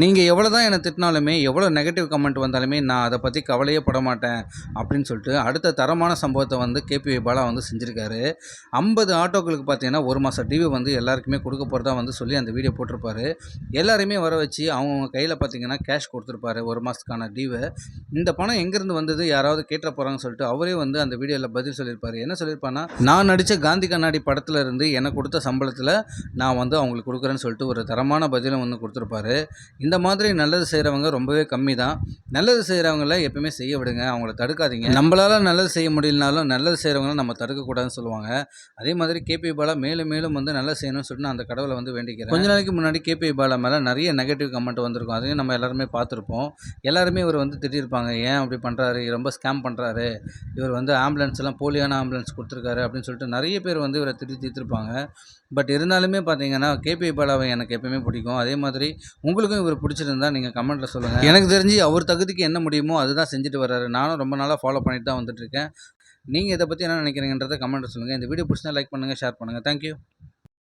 நீங்கள் எவ்வளோ தான் என்னை திட்டினாலுமே எவ்வளோ நெகட்டிவ் கமெண்ட் வந்தாலுமே நான் அதை பற்றி கவலையே பட மாட்டேன் அப்படின்னு சொல்லிட்டு அடுத்த தரமான சம்பவத்தை வந்து கேபி பாலா வந்து செஞ்சுருக்காரு. ஐம்பது ஆட்டோக்களுக்கு பார்த்தீங்கன்னா ஒரு மாதம் டிவி வந்து எல்லாருக்குமே கொடுக்க போகிறதா வந்து சொல்லி அந்த வீடியோ போட்டிருப்பாரு. எல்லாருமே வர வச்சு அவங்கவுங்க கையில் பார்த்தீங்கன்னா கேஷ் கொடுத்துருப்பாரு ஒரு மாதத்துக்கான டிவை இந்த பணம் எங்கேருந்து வந்தது யாராவது கேட்ட போகிறாங்கன்னு சொல்லிட்டு அவரே வந்து அந்த வீடியோவில் பதில் சொல்லியிருப்பார். என்ன சொல்லியிருப்பாருன்னா நான் நடித்த காந்தி கண்ணாடி படத்தில் இருந்து எனக்கு கொடுத்த சம்பளத்தில் நான் வந்து அவங்களுக்கு கொடுக்குறேன்னு சொல்லிட்டு ஒரு தரமான பதிலும் வந்து கொடுத்துருப்பாரு. இந்த மாதிரி நல்லது செய்கிறவங்க ரொம்பவே கம்மி தான் நல்லது செய்கிறவங்கள எப்பயுமே செய்ய விடுங்க. அவங்கள தடுக்காதீங்க. நம்மளால் நல்லது செய்ய முடியலனாலும் நல்லது செய்கிறவங்கள நம்ம தடுக்கக்கூடாதுன்னு சொல்லுவாங்க. அதே மாதிரி கேபி பாலா மேலும் மேலும் வந்து நல்லது செய்யணும்னு சொல்லிட்டு நான் அந்த கடவுளை வந்து வேண்டிக்கிறேன். கொஞ்ச நாளைக்கு முன்னாடி கேபி பாலா மேலே நிறைய நெகட்டிவ் கமெண்ட் வந்திருக்கும். அதையும் நம்ம எல்லாருமே பார்த்துருப்போம். எல்லாருமே இவர் வந்து திட்டிருப்பாங்க ஏன் அப்படி பண்ணுறாரு ரொம்ப ஸ்கேம் பண்ணுறாரு இவர் வந்து ஆம்புலன்ஸ் எல்லாம் போலியான ஆம்புலன்ஸ் கொடுத்துருக்காரு அப்படின்னு சொல்லிட்டு நிறைய பேர் வந்து இவரை திட்டி தீர்த்திருப்பாங்க. பட் இருந்தாலுமே பார்த்தீங்கன்னா கேபி பாலாவை எனக்கு எப்பயுமே பிடிக்கும். அதே மாதிரி உங்களுக்கும் இவர் பிடிச்சிருந்தா நீங்கள் கமெண்ட்டில் சொல்லுங்கள் எனக்கு தெரிஞ்சு அவர் தகுதிக்கு என்ன முடியுமோ அதுதான் செஞ்சுட்டு வர்றாரு. நானும் ரொம்ப நாளாக ஃபாலோ பண்ணிட்டு தான் வந்துட்டுருக்கேன் நீங்கள் இதை பற்றி என்ன நினைக்கிறீங்கன்றதை கமெண்ட்டில் சொல்லுங்கள் இந்த வீடியோ பிடிச்சினா லைக் பண்ணுங்கள் ஷேர் பண்ணுங்கள் தேங்க்யூ